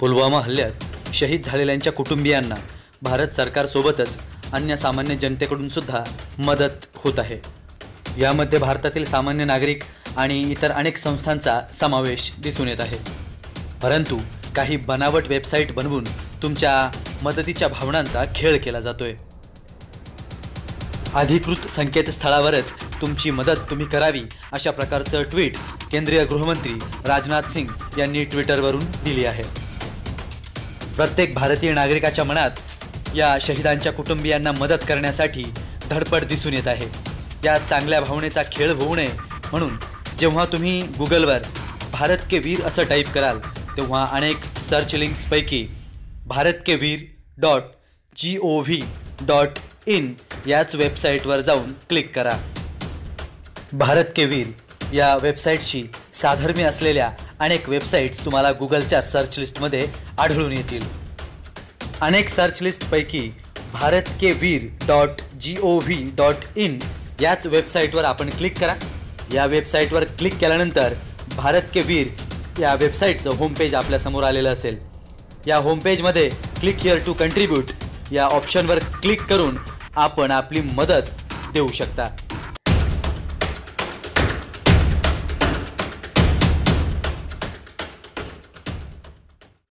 पुलवामा हल्ल्यात शहीद झालेल्यांच्या कुटुंबियांना भारत सरकारसोबतच अन्य सामान्य जनतेकडून सुद्धा मदत होत आहे. यामध्ये भारतातील सामान्य नागरिक आणि इतर अनेक संस्थांचा समावेश दिसून येत आहे. परंतु काही बनावट वेबसाईट बनवून तुमच्या मदतीच्या भावनांचा खेळ केला जातोय. अधिकृत संकेतस्थळावरच तुमची मदत तुम्ही करावी अशा प्रकारचं ट्विट केंद्रीय गृहमंत्री राजनाथ सिंग यांनी ट्विटरवरून दिली आहे. प्रत्येक भारतीय नागरिकाच्या मनात या शहीदांच्या कुटुंबियांना मदत करण्यासाठी धडपड दिसून येत आहे. या चांगल्या भावनेचा खेळ होऊ नये म्हणून जेव्हा तुम्ही गुगलवर भारत के वीर असं टाईप कराल तेव्हा अनेक search लिंक्सपैकी Bharat Ke Veer dot G O V dot in याच वेबसाईटवर जाऊन क्लिक करा. भारत के वीर या वेबसाईटशी साधर्म्य असलेल्या अनेक वेबसाईट्स तुम्हाला गुगलच्या सर्च लिस्टमध्ये आढळून येतील. अनेक search लिस्टपैकी Bharat Ke Veer dot G O V dot in याच वेबसाईटवर आपण क्लिक करा. या वेबसाईटवर क्लिक केल्यानंतर भारत के वीर या वेबसाईटचं होमपेज आपल्यासमोर आलेलं असेल. या होमपेजमध्ये क्लिक हिअर टू कंट्रीब्यूट या ऑप्शनवर क्लिक करून आपण आपली मदत देऊ शकता.